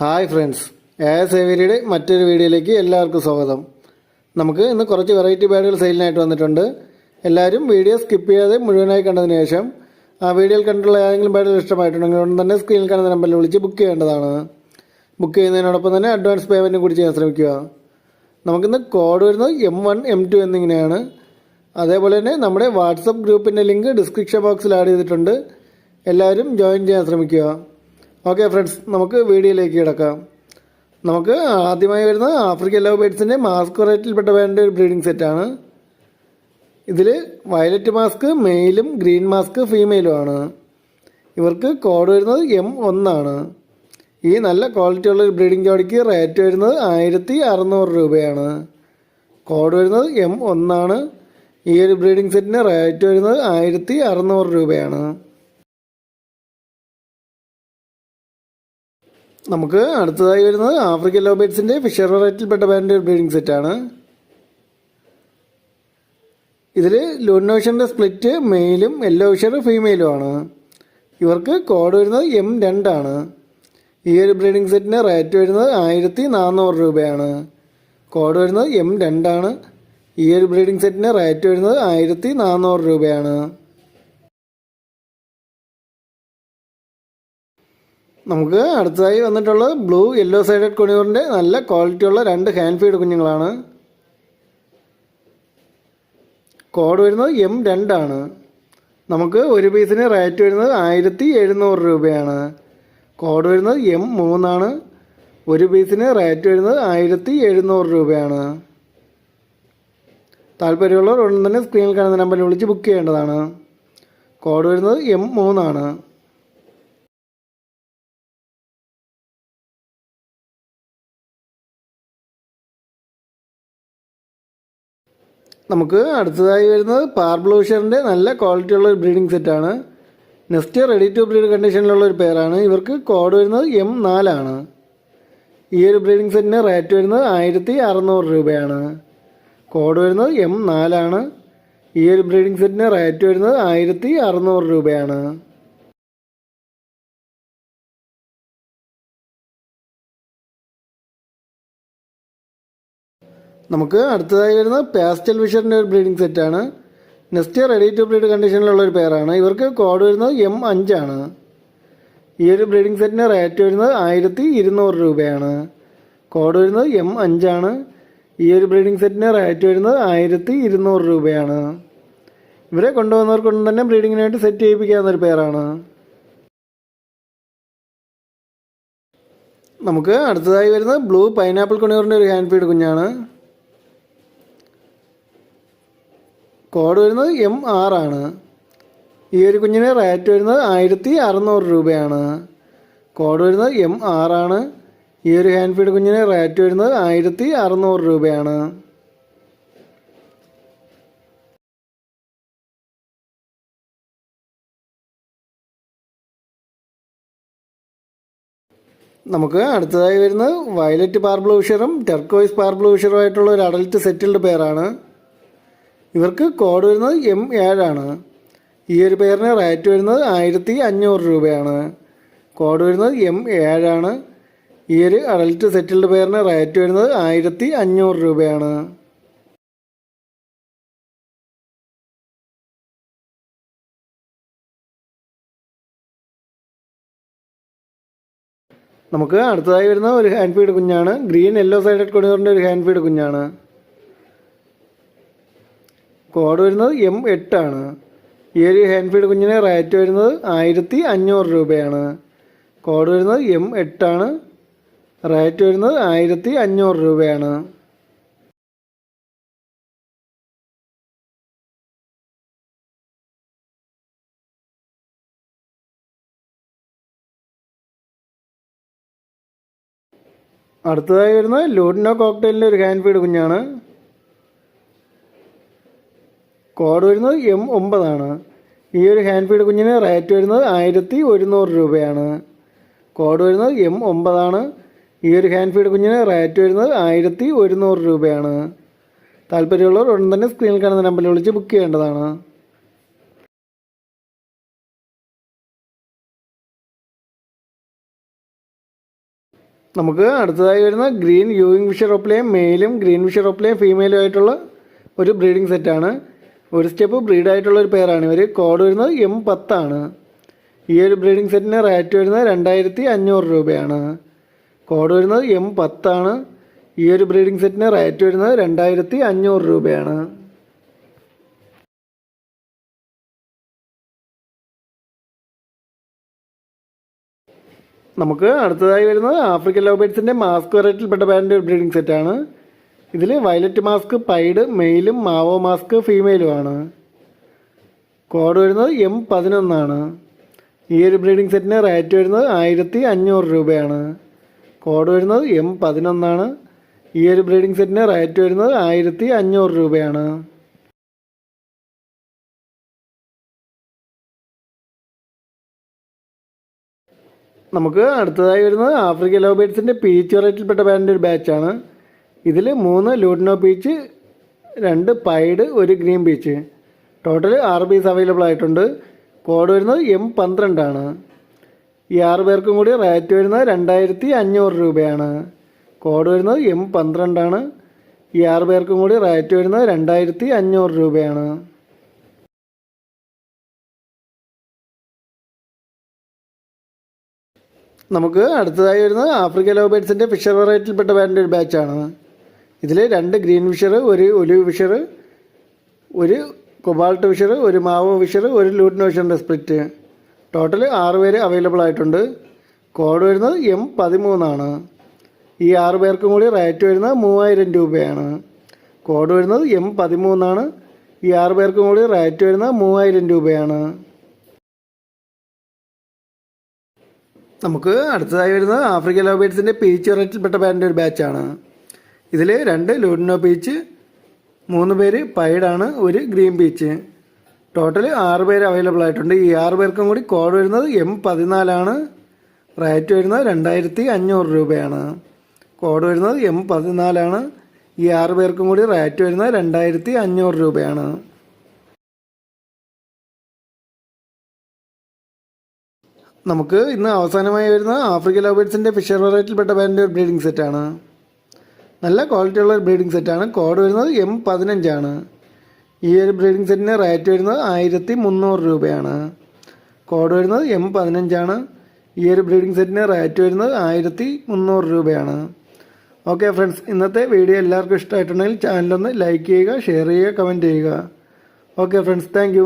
Hi friends A സേവരിയുടെ മറ്റൊരു വീഡിയോയിലേക്ക് എല്ലാവർക്കും സ്വാഗതം. നമുക്ക് ഇന്ന് കുറച്ച് വെറൈറ്റി ബാഡുകൾ സെയിലിനായിട്ട് വന്നിട്ടുണ്ട്. എല്ലാവരും വീഡിയോ സ്കിപ്പ് ചെയ്യാതെ മുഴുവനായി കണ്ടതിന് ശേഷം ആ വീഡിയോയിൽ കണ്ടുള്ള ഏതെങ്കിലും ബാഡുകൾ ഇഷ്ടമായിട്ടുണ്ടെങ്കിൽ തന്നെ സ്ക്രീനിൽ കാണുന്ന നമ്പറിൽ വിളിച്ച് ബുക്ക് ചെയ്യേണ്ടതാണ്. ബുക്ക് ചെയ്യുന്നതിനോടൊപ്പം തന്നെ അഡ്വാൻസ് പേയ്മെന്റും കൂടി ചെയ്യാൻ ശ്രമിക്കുക. നമുക്കിന്ന് കോഡ് വരുന്നത് എം വൺ എം ടു എന്നിങ്ങനെയാണ്. അതേപോലെ തന്നെ നമ്മുടെ വാട്സപ്പ് ഗ്രൂപ്പിന്റെ ലിങ്ക് ഡിസ്ക്രിപ്ഷൻ ബോക്സിൽ ആഡ് ചെയ്തിട്ടുണ്ട്. എല്ലാവരും ജോയിൻ ചെയ്യാൻ ശ്രമിക്കുക. ഓക്കെ ഫ്രണ്ട്സ് നമുക്ക് വീഡിയോയിലേക്ക് കിടക്കാം. നമുക്ക് ആദ്യമായി വരുന്നത് ആഫ്രിക്കൻ ലവ് ബേഡ്സിന്റെ മാസ്ക് വെറൈറ്റിയിൽപ്പെട്ട വേണ്ട ഒരു ബ്രീഡിംഗ് സെറ്റാണ് ഇതിൽ വയലറ്റ് മാസ്ക് മെയിലും ഗ്രീൻ മാസ്ക് ഫീമെയിലും ആണ്. ഇവർക്ക് കോഡ് വരുന്നത് എം ഒന്നാണ് ഈ നല്ല ക്വാളിറ്റി ഉള്ള ഒരു ബ്രീഡിംഗ് ജോഡിക്ക് റേറ്റ് വരുന്നത് ആയിരത്തി അറുന്നൂറ് രൂപയാണ്. കോഡ് വരുന്നത് എം ഒന്നാണ് ഈ ഒരു ബ്രീഡിംഗ് സെറ്റിന് റേറ്റ് വരുന്നത് ആയിരത്തി അറുന്നൂറ് രൂപയാണ്. നമുക്ക് അടുത്തതായി വരുന്നത് ആഫ്രിക്കൻ ലോബേറ്റ്സിന്റെ ഫിഷർ വെറൈറ്റിയിൽപ്പെട്ട ബാൻഡ് ബ്രീഡിംഗ് സെറ്റാണ് ഇതിൽ ലൂനോഷറിന്റെ സ്പ്ലിറ്റ് മെയിലും യെല്ലോ ഫിഷർ ഫീമെയിലും ആണ്. ഇവർക്ക് കോഡ് വരുന്നത് എം രണ്ടാണ് ഈ ഒരു ബ്രീഡിംഗ് സെറ്റിന് റേറ്റ് വരുന്നത് ആയിരത്തി നാനൂറ് രൂപയാണ്. കോഡ് വരുന്നത് എം രണ്ടാണ് ഈ ഒരു ബ്രീഡിംഗ് സെറ്റിന് റേറ്റ് വരുന്നത് ആയിരത്തി നാനൂറ് രൂപയാണ്. നമുക്ക് അടുത്തതായി വന്നിട്ടുള്ളത് ബ്ലൂ യെല്ലോ സൈഡഡ് കൊണിയൂറിന്റെ നല്ല ക്വാളിറ്റിയുള്ള രണ്ട് ഹാൻഡ് ഫീഡ് കുഞ്ഞുങ്ങളാണ്. കോഡ് വരുന്നത് എം രണ്ടാണ് നമുക്ക് ഒരു പീസിന് റേറ്റ് വരുന്നത് ആയിരത്തി എഴുന്നൂറ് രൂപയാണ്. കോഡ് വരുന്നത് എം മൂന്നാണ് ഒരു പീസിന് റേറ്റ് വരുന്നത് ആയിരത്തി എഴുന്നൂറ് രൂപയാണ്. താല്പര്യമുള്ളവർ ഉടൻ തന്നെ സ്ക്രീനിൽ കാണുന്ന നമ്പറിൽ വിളിച്ച് ബുക്ക് ചെയ്യേണ്ടതാണ്. കോഡ് വരുന്നത് എം മൂന്നാണ് നമുക്ക് അടുത്തതായി വരുന്നത് പാർബ്ലൂഷറിന്റെ നല്ല ക്വാളിറ്റിയുള്ള ഒരു ബ്രീഡിംഗ് സെറ്റാണ് നെക്സ്റ്റ് റെഡി ടു ബ്രീഡ് കണ്ടീഷനിലുള്ള ഒരു പേരാണ് ഇവർക്ക് കോഡ് വരുന്നത് എം നാലാണ് ഈ ഒരു ബ്രീഡിംഗ് സെറ്റിന് റേറ്റ് വരുന്നത് ആയിരത്തി അറുന്നൂറ് രൂപയാണ്. കോഡ് വരുന്നത് എം നാലാണ് ഈ ഒരു ബ്രീഡിംഗ് സെറ്റിന് റേറ്റ് വരുന്നത് ആയിരത്തി അറുന്നൂറ് രൂപയാണ്. നമുക്ക് അടുത്തതായി വരുന്ന പാസ്റ്റൽ വിഷറിന്റെ ഒരു ബ്രീഡിംഗ് സെറ്റാണ് നെക്സ്റ്റ് റെഡി ടു ബ്രീഡ് കണ്ടീഷനിലുള്ള ഒരു പേരാണ് ഇവർക്ക് കോഡ് വരുന്നത് എം അഞ്ചാണ് ഈ ഒരു ബ്രീഡിംഗ് സെറ്റിന് റേറ്റ് വരുന്നത് ആയിരത്തി ഇരുന്നൂറ് രൂപയാണ്. കോഡ് വരുന്നത് എം അഞ്ചാണ് ഈ ഒരു ബ്രീഡിംഗ് സെറ്റിന് റേറ്റ് വരുന്നത് ആയിരത്തി ഇരുന്നൂറ് രൂപയാണ്. ഇവരെ കൊണ്ടുവന്നവർക്കൊന്നും തന്നെ ബ്രീഡിങ്ങിനായിട്ട് സെറ്റ് ചെയ്യിപ്പിക്കാവുന്ന ഒരു പേരാണ് നമുക്ക് അടുത്തതായി വരുന്നത് ബ്ലൂ പൈനാപ്പിൾ കുണിയൂറിന്റെ ഒരു ഹാൻഡ് ഫീഡ് കുഞ്ഞാണ്. കോഡ് വരുന്നത് എം ആർ ആണ്. ഈ ഒരു കുഞ്ഞിന് റേറ്റ് വരുന്നത് ആയിരത്തി അറുന്നൂറ് രൂപയാണ്. കോഡ് വരുന്നത് എം ആർ ആണ്. ഈ ഒരു ഹാൻഡ് ഫീഡ് കുഞ്ഞിന് റേറ്റ് വരുന്നത് ആയിരത്തി അറുന്നൂറ് രൂപയാണ്. നമുക്ക് അടുത്തതായി വരുന്നത് വയലറ്റ് പാർബ്ലൂഷറും ടെർക്കോയ്സ് പാർബ്ലൂഷറും ആയിട്ടുള്ള ഒരു അഡൽറ്റ് സെറ്റിൽഡ് പെയറാണ് ഇവർക്ക് കോഡ് വരുന്നത് എം ഏഴാണ് ഈ ഒരു പേരിന് റേറ്റ് വരുന്നത് ആയിരത്തി അഞ്ഞൂറ് രൂപയാണ്. കോഡ് വരുന്നത് എം ഏഴാണ് ഈ ഒരു അഡൽട്ട് സെറ്റിൽഡ് പേരിന് റേറ്റ് വരുന്നത് ആയിരത്തി അഞ്ഞൂറ് രൂപയാണ്. നമുക്ക് അടുത്തതായി വരുന്ന ഒരു ഹാൻഡ് ഫീഡ് കുഞ്ഞാണ്. ഗ്രീൻ യെല്ലോ സൈഡഡ് കൊടുക്കുന്ന ഒരു ഹാൻഡ് ഫീഡ് കുഞ്ഞാണ്. കോഡ് വരുന്നത് എം എട്ടാണ് ഈ ഒരു ഹാൻഡ് ഫീഡ് കുഞ്ഞിന് റേറ്റ് വരുന്നത് ആയിരത്തി അഞ്ഞൂറ് രൂപയാണ്. കോഡ് വരുന്നത് എം എട്ടാണ് റേറ്റ് വരുന്നത് ആയിരത്തി അഞ്ഞൂറ് രൂപയാണ്. അടുത്തതായി വരുന്നത് ലൂഡിനോ കോക്ടെയിലിന്റെ ഒരു ഹാൻഡ് ഫീഡ് കുഞ്ഞാണ്. കോഡ് വരുന്നത് എം ഒമ്പതാണ്. ഈ ഒരു ഹാൻഡ് ഫീഡ് കുഞ്ഞിന് റേറ്റ് വരുന്നത് ആയിരത്തി ഒരുന്നൂറ് രൂപയാണ്. കോഡ് വരുന്നത് എം ഒമ്പതാണ്. ഈ ഒരു ഹാൻഡ് ഫീഡ് കുഞ്ഞിന് റേറ്റ് വരുന്നത് ആയിരത്തി ഒരുന്നൂറ് രൂപയാണ്. താല്പര്യമുള്ളവർ ഉടൻ തന്നെ സ്ക്രീനിൽ കാണുന്ന നമ്പറിൽ വിളിച്ച് ബുക്ക് ചെയ്യേണ്ടതാണ്. നമുക്ക് അടുത്തതായി വരുന്ന ഗ്രീൻ യൂയിങ് ഫിഷർ ഒപ്ലയും മെയിലും ഗ്രീൻ ഫിഷർ ഒപ്ലയും ഫീമെയിലും ആയിട്ടുള്ള ഒരു ബ്രീഡിംഗ് സെറ്റാണ് ഒരു സ്റ്റെപ്പ് ബ്രീഡായിട്ടുള്ള ഒരു പേരാണ് ഇവർ കോഡ് വരുന്നത് എം പത്താണ് ഈ ഒരു ബ്രീഡിംഗ് സെറ്റിന് റേറ്റ് വരുന്നത് രണ്ടായിരത്തി അഞ്ഞൂറ് രൂപയാണ്. കോഡ് വരുന്നത് എം പത്താണ് ഈ ഒരു ബ്രീഡിംഗ് സെറ്റിന് റേറ്റ് വരുന്നത് രണ്ടായിരത്തി അഞ്ഞൂറ് രൂപയാണ്. നമുക്ക് അടുത്തതായി വരുന്നത് ആഫ്രിക്കൻ ലോബേറ്റ്സിന്റെ മാസ്ക് വെറൈറ്റിയിൽപ്പെട്ട ബാൻഡ് ഒരു ബ്രീഡിംഗ് സെറ്റാണ് ഇതിൽ വയലറ്റ് മാസ്ക് പൈഡ് മെയിലും മാവോ മാസ്ക് ഫീമെയിലുമാണ്. കോഡ് വരുന്നത് എം പതിനൊന്നാണ്. ഈ ഒരു ബ്രീഡിംഗ് സെറ്റിന് റേറ്റ് വരുന്നത് ആയിരത്തി അഞ്ഞൂറ് രൂപയാണ്. കോഡ് വരുന്നത് എം പതിനൊന്നാണ്. ഈ ഒരു ബ്രീഡിംഗ് സെറ്റിന് റേറ്റ് വരുന്നത് ആയിരത്തി അഞ്ഞൂറ് രൂപയാണ്. നമുക്ക് അടുത്തതായി വരുന്നത് ആഫ്രിക്കൻ ലോബേറ്റ്സിന്റെ പീച്ച് വെറൈറ്റിയിൽപ്പെട്ട ബാൻഡിന്റെ ഒരു ബാച്ചാണ്. ഇതിൽ മൂന്ന് ലൂട്ടിനോ പീച്ച് രണ്ട് പൈഡ് ഒരു ഗ്രീൻ പീച്ച് ടോട്ടൽ ആറ് പീസ് അവൈലബിൾ ആയിട്ടുണ്ട്. കോഡ് വരുന്നത് എം പന്ത്രണ്ടാണ് ഈ ആറ് പേർക്കും കൂടി റേറ്റ് വരുന്നത് രണ്ടായിരത്തി അഞ്ഞൂറ് രൂപയാണ്. കോഡ് വരുന്നത് എം പന്ത്രണ്ടാണ് ഈ ആറ് പേർക്കും കൂടി റേറ്റ് വരുന്നത് രണ്ടായിരത്തി അഞ്ഞൂറ് രൂപയാണ്. നമുക്ക് അടുത്തതായി വരുന്നത് ആഫ്രിക്കൻ ലോബേഡ്സിന്റെ ഫിഷർ വെറൈറ്റിയിൽപ്പെട്ട ബാൻഡ് ഒരു ബാച്ചാണ് ഇതിൽ രണ്ട് ഗ്രീൻ ഫിഷർ ഒരു ഒലിവ് ഫിഷർ ഒരു കൊബാൾട്ട് ഫിഷർ ഒരു മാവ് ഫിഷർ ഒരു ലൂട്ടിന് ഫിഷറിന്റെ സ്പ്ലിറ്റ്. ടോട്ടൽ ആറ് പേര് അവൈലബിൾ ആയിട്ടുണ്ട്. കോഡ് വരുന്നത് എം പതിമൂന്നാണ്. ഈ ആറ് പേർക്കും കൂടി റേറ്റ് വരുന്നത് മൂവായിരം രൂപയാണ്. കോഡ് വരുന്നത് എം പതിമൂന്നാണ്. ഈ ആറ് പേർക്കും കൂടി റേറ്റ് വരുന്നത് മൂവായിരം രൂപയാണ്. നമുക്ക് അടുത്തതായി വരുന്നത് ആഫ്രിക്കൻ ലോബേറ്റ്സിന്റെ പീച്ച് വെറൈറ്റിയിൽപ്പെട്ട പാന്റെ ഒരു ബാച്ചാണ്. ഇതിൽ രണ്ട് ലൂഡിനോ ബീച്ച് മൂന്ന് പേര് പൈഡാണ് ഒരു ഗ്രീൻ ബീച്ച് ടോട്ടൽ ആറ് പേര് അവൈലബിൾ ആയിട്ടുണ്ട്. ഈ ആറ് പേർക്കും കൂടി കോഡ് വരുന്നത് എം പതിനാലാണ് റേറ്റ് വരുന്നത് രണ്ടായിരത്തി അഞ്ഞൂറ് രൂപയാണ്. കോഡ് വരുന്നത് എം പതിനാലാണ് ഈ ആറ് പേർക്കും കൂടി റേറ്റ് വരുന്നത് രണ്ടായിരത്തി അഞ്ഞൂറ് രൂപയാണ്. നമുക്ക് ഇന്ന് അവസാനമായി വരുന്ന ആഫ്രിക്കൻ ലോബേഴ്സിന്റെ ഫിഷർ വെറൈറ്റിയിൽപ്പെട്ട ബാൻഡ് ഒരു ബ്രീഡിംഗ് സെറ്റാണ് നല്ല ക്വാളിറ്റി ഉള്ള ഒരു ബ്രീഡിംഗ് സെറ്റാണ് കോഡ് വരുന്നത് എം പതിനഞ്ചാണ് ഈ ഒരു ബ്രീഡിംഗ് സെറ്റിന് റേറ്റ് വരുന്നത് ആയിരത്തി മുന്നൂറ് രൂപയാണ്. കോഡ് വരുന്നത് എം പതിനഞ്ചാണ് ഈ ഒരു ബ്രീഡിംഗ് സെറ്റിന് റേറ്റ് വരുന്നത് ആയിരത്തി മുന്നൂറ് രൂപയാണ്. ഓക്കെ ഫ്രണ്ട്സ് ഇന്നത്തെ വീഡിയോ എല്ലാവർക്കും ഇഷ്ടമായിട്ടുണ്ടെങ്കിൽ ചാനലൊന്ന് ലൈക്ക് ചെയ്യുക ഷെയർ ചെയ്യുക കമന്റ് ചെയ്യുക. Okay friends thank